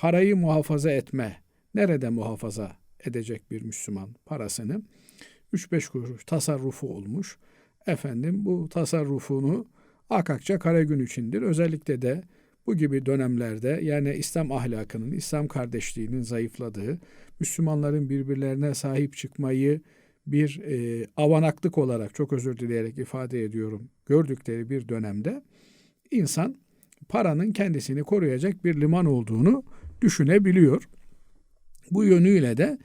parayı muhafaza etme. Nerede muhafaza edecek bir Müslüman parasını? 3-5 kuruş tasarrufu olmuş. Efendim bu tasarrufunu akakça kara gün içindir. Özellikle de bu gibi dönemlerde yani İslam ahlakının, İslam kardeşliğinin zayıfladığı, Müslümanların birbirlerine sahip çıkmayı bir e, avanaklık olarak çok özür dileyerek ifade ediyorum gördükleri bir dönemde insan paranın kendisini koruyacak bir liman olduğunu düşünebiliyor. Bu yönüyle de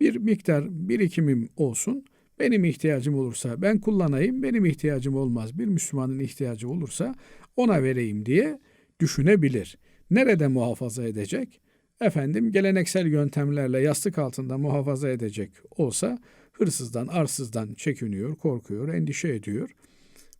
bir miktar birikimim olsun. Benim ihtiyacım olursa ben kullanayım, benim ihtiyacım olmaz. Bir Müslümanın ihtiyacı olursa ona vereyim diye düşünebilir. Nerede muhafaza edecek? Efendim geleneksel yöntemlerle yastık altında muhafaza edecek olsa hırsızdan, arsızdan çekiniyor, korkuyor, endişe ediyor.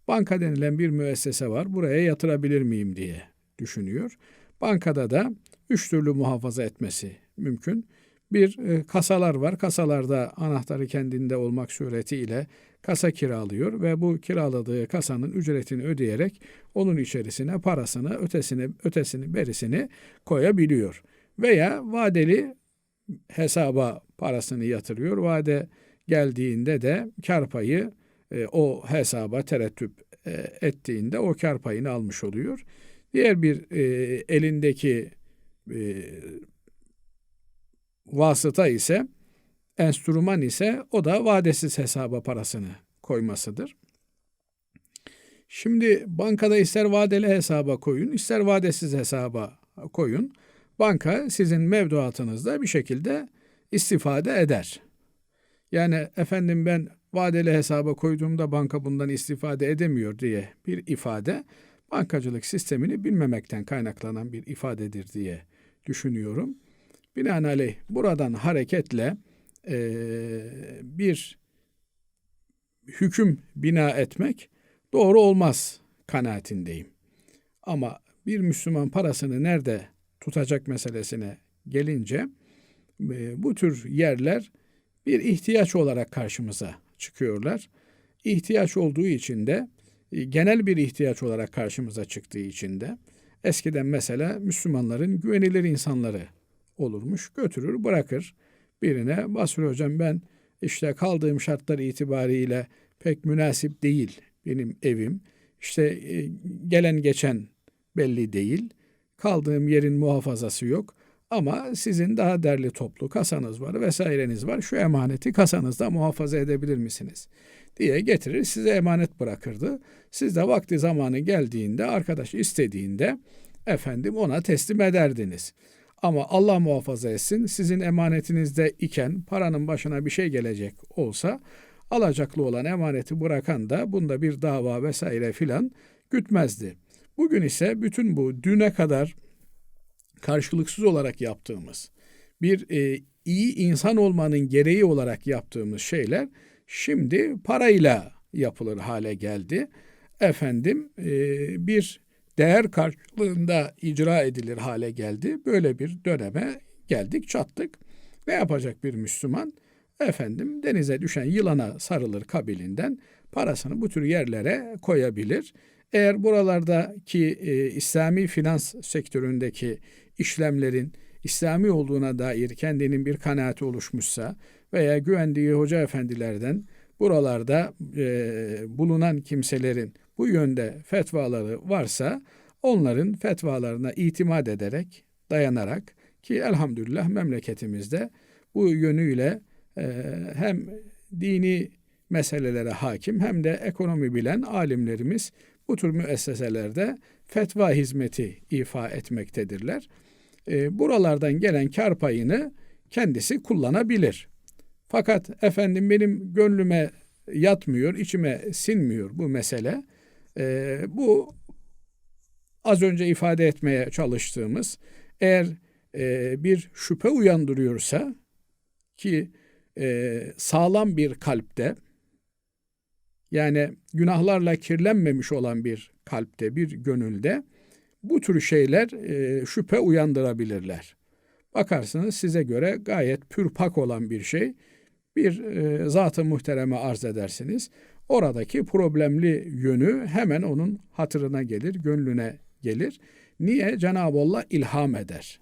Banka denilen bir müessese var. Buraya yatırabilir miyim diye düşünüyor. Bankada da üç türlü muhafaza etmesi mümkün. Bir e, kasalar var. Kasalarda anahtarı kendinde olmak suretiyle kasa kiralıyor ve bu kiraladığı kasanın ücretini ödeyerek onun içerisine parasını, ötesini, ötesini, berisini koyabiliyor. Veya vadeli hesaba parasını yatırıyor. Vade geldiğinde de kar payı e, o hesaba terettüp e, ettiğinde o kar payını almış oluyor. Diğer bir e, elindeki e, vasıta ise enstrüman ise o da vadesiz hesaba parasını koymasıdır. Şimdi bankada ister vadeli hesaba koyun, ister vadesiz hesaba koyun. Banka sizin mevduatınızda bir şekilde istifade eder. Yani efendim ben vadeli hesaba koyduğumda banka bundan istifade edemiyor diye bir ifade bankacılık sistemini bilmemekten kaynaklanan bir ifadedir diye düşünüyorum. Binaenaleyh buradan hareketle e, bir hüküm bina etmek doğru olmaz kanaatindeyim. Ama bir Müslüman parasını nerede tutacak meselesine gelince e, bu tür yerler bir ihtiyaç olarak karşımıza çıkıyorlar. İhtiyaç olduğu için de genel bir ihtiyaç olarak karşımıza çıktığı için de eskiden mesela Müslümanların güvenilir insanları olurmuş. Götürür bırakır birine Basri hocam ben işte kaldığım şartlar itibariyle pek münasip değil benim evim. İşte e, gelen geçen belli değil. Kaldığım yerin muhafazası yok. Ama sizin daha derli toplu kasanız var vesaireniz var. Şu emaneti kasanızda muhafaza edebilir misiniz? Diye getirir size emanet bırakırdı. Siz de vakti zamanı geldiğinde arkadaş istediğinde efendim ona teslim ederdiniz. Ama Allah muhafaza etsin sizin emanetinizde iken paranın başına bir şey gelecek olsa alacaklı olan emaneti bırakan da bunda bir dava vesaire filan gütmezdi. Bugün ise bütün bu düne kadar karşılıksız olarak yaptığımız bir e, iyi insan olmanın gereği olarak yaptığımız şeyler şimdi parayla yapılır hale geldi. Efendim e, bir değer karşılığında icra edilir hale geldi. Böyle bir döneme geldik çattık. Ne yapacak bir Müslüman? Efendim denize düşen yılana sarılır kabilinden parasını bu tür yerlere koyabilir. Eğer buralardaki e, İslami finans sektöründeki işlemlerin İslami olduğuna dair kendinin bir kanaati oluşmuşsa veya güvendiği hoca efendilerden buralarda e, bulunan kimselerin bu yönde fetvaları varsa onların fetvalarına itimat ederek, dayanarak ki elhamdülillah memleketimizde bu yönüyle e, hem dini meselelere hakim hem de ekonomi bilen alimlerimiz bu tür müesseselerde fetva hizmeti ifa etmektedirler. E, buralardan gelen kar payını kendisi kullanabilir. Fakat efendim benim gönlüme yatmıyor, içime sinmiyor bu mesele. E, bu az önce ifade etmeye çalıştığımız eğer e, bir şüphe uyandırıyorsa ki e, sağlam bir kalpte yani günahlarla kirlenmemiş olan bir kalpte, bir gönülde bu tür şeyler e, şüphe uyandırabilirler. Bakarsınız size göre gayet pürpak olan bir şey. Bir e, zat-ı muhtereme arz edersiniz. Oradaki problemli yönü hemen onun hatırına gelir, gönlüne gelir. Niye? Cenab-ı Allah ilham eder.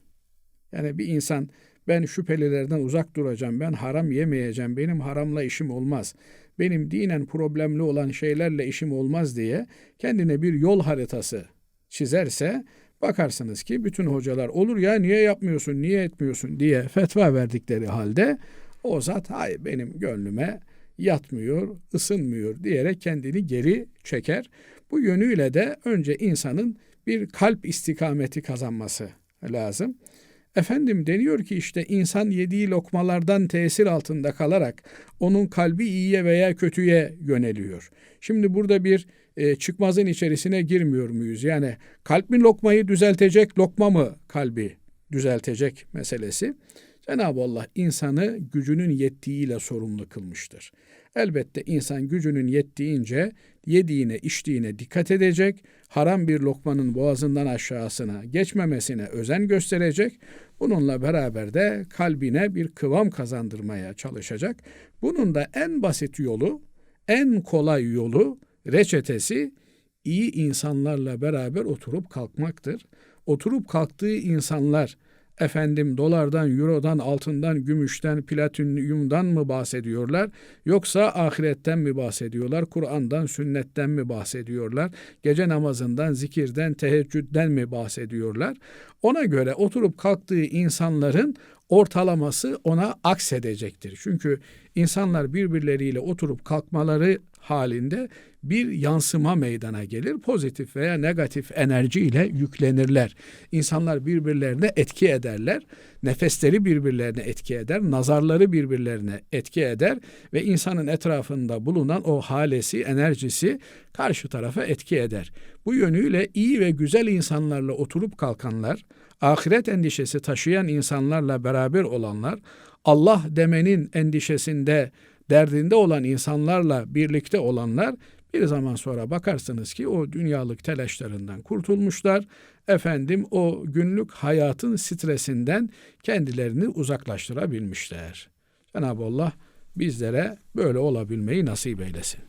Yani bir insan ben şüphelilerden uzak duracağım, ben haram yemeyeceğim, benim haramla işim olmaz, benim dinen problemli olan şeylerle işim olmaz diye kendine bir yol haritası çizerse bakarsınız ki bütün hocalar olur ya niye yapmıyorsun, niye etmiyorsun diye fetva verdikleri halde o zat hayır benim gönlüme yatmıyor, ısınmıyor diyerek kendini geri çeker. Bu yönüyle de önce insanın bir kalp istikameti kazanması lazım. Efendim deniyor ki işte insan yediği lokmalardan tesir altında kalarak onun kalbi iyiye veya kötüye yöneliyor. Şimdi burada bir e, çıkmazın içerisine girmiyor muyuz? Yani kalp mi lokmayı düzeltecek, lokma mı kalbi düzeltecek meselesi. Cenab-ı Allah insanı gücünün yettiğiyle sorumlu kılmıştır. Elbette insan gücünün yettiğince yediğine, içtiğine dikkat edecek, haram bir lokmanın boğazından aşağısına geçmemesine özen gösterecek. Bununla beraber de kalbine bir kıvam kazandırmaya çalışacak. Bunun da en basit yolu, en kolay yolu, reçetesi iyi insanlarla beraber oturup kalkmaktır. Oturup kalktığı insanlar efendim dolardan, eurodan, altından, gümüşten, platinyumdan mı bahsediyorlar? Yoksa ahiretten mi bahsediyorlar? Kur'an'dan, sünnetten mi bahsediyorlar? Gece namazından, zikirden, teheccüden mi bahsediyorlar? Ona göre oturup kalktığı insanların ortalaması ona aksedecektir. Çünkü insanlar birbirleriyle oturup kalkmaları halinde bir yansıma meydana gelir. Pozitif veya negatif enerjiyle yüklenirler. İnsanlar birbirlerine etki ederler. Nefesleri birbirlerine etki eder. Nazarları birbirlerine etki eder. Ve insanın etrafında bulunan o halesi, enerjisi karşı tarafa etki eder. Bu yönüyle iyi ve güzel insanlarla oturup kalkanlar, ahiret endişesi taşıyan insanlarla beraber olanlar, Allah demenin endişesinde, derdinde olan insanlarla birlikte olanlar bir zaman sonra bakarsınız ki o dünyalık telaşlarından kurtulmuşlar. Efendim o günlük hayatın stresinden kendilerini uzaklaştırabilmişler. Cenab-ı Allah bizlere böyle olabilmeyi nasip eylesin.